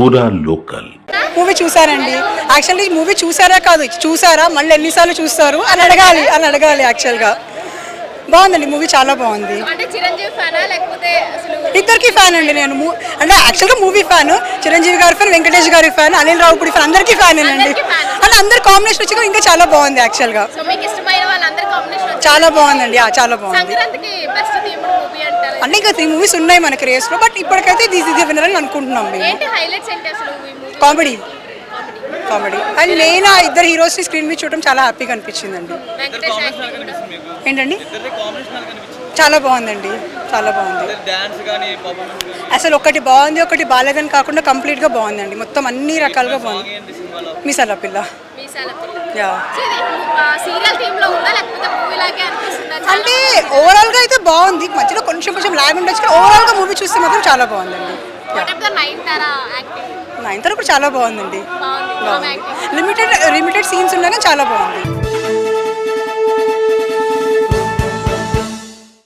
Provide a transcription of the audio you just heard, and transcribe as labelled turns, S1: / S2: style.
S1: పూరా local.
S2: Movie చూసారండి? Actually movie చూసారా కాదు చూసారా? మళ్ళీ ఎన్నిసార్లు చూస్తారు? అని అడగాలి అని అడగాలి యాక్చువల్గా బాగుందండి మూవీ చాలా బాగుంది. ఇద్దరికి ఫ్యాన్ అండి నేను. అంటే యాక్చువల్గా మూవీ ఫ్యాన్. చిరంజీవి గారి ఫ్యాన్ వెంకటేష్ గారి ఫ్యాన్ అనిల్ రావు ఫ్యాన్ అందరికీ ఫ్యాన్. అండి అంటే అందరు కాంబినేషన్ వచ్చి ఇంకా చాలా బాగుంది యాక్చువల్గా చాలా బాగుందండి. ఆ, చాలా బాగుంది. అంటే ఇంకా త్రీ మూవీస్ ఉన్నాయి మనకి రేస్లో బట్ ఇప్పటికైతే దిస్ ఇది వినర్ అని అనుకుంటున్నాం మేము.
S3: ఏంటి హైలైట్స్ ఏంటి అసలు ఈ మూవీ
S2: కామెడీ కామెడీ అండ్ నేను ఆ ఇద్దరు హీరోస్ని స్క్రీన్ మీద చూడడం చాలా హ్యాపీగా అనిపించిందండి. ఏంటండి? చాలా బాగుందండి. చాలా బాగుంది. అసలు ఒకటి బాగుంది ఒకటి బాగాలేదని కాకుండా కంప్లీట్గా బాగుందండి. మొత్తం అన్ని రకాలుగా బాగుంది.
S4: ఏంటి సినిమాలో?
S2: మీసాల పిల్ల.
S3: మీసాల పిల్ల.
S2: యా. ఓవరాల్గా అయితే బాగుంది. మధ్యలో కొంచెం కొంచెం లాగ్ ఉండొచ్చు కానీ ఓవరాల్గా మూవీ చూస్తే మాత్రం చాలా బాగుందండి.
S3: నైన్ తారా
S2: కూడా చాలా బాగుందండి. లిమిటెడ్ లిమిటెడ్ సీన్స్ ఉండగా చాలా బాగుంది.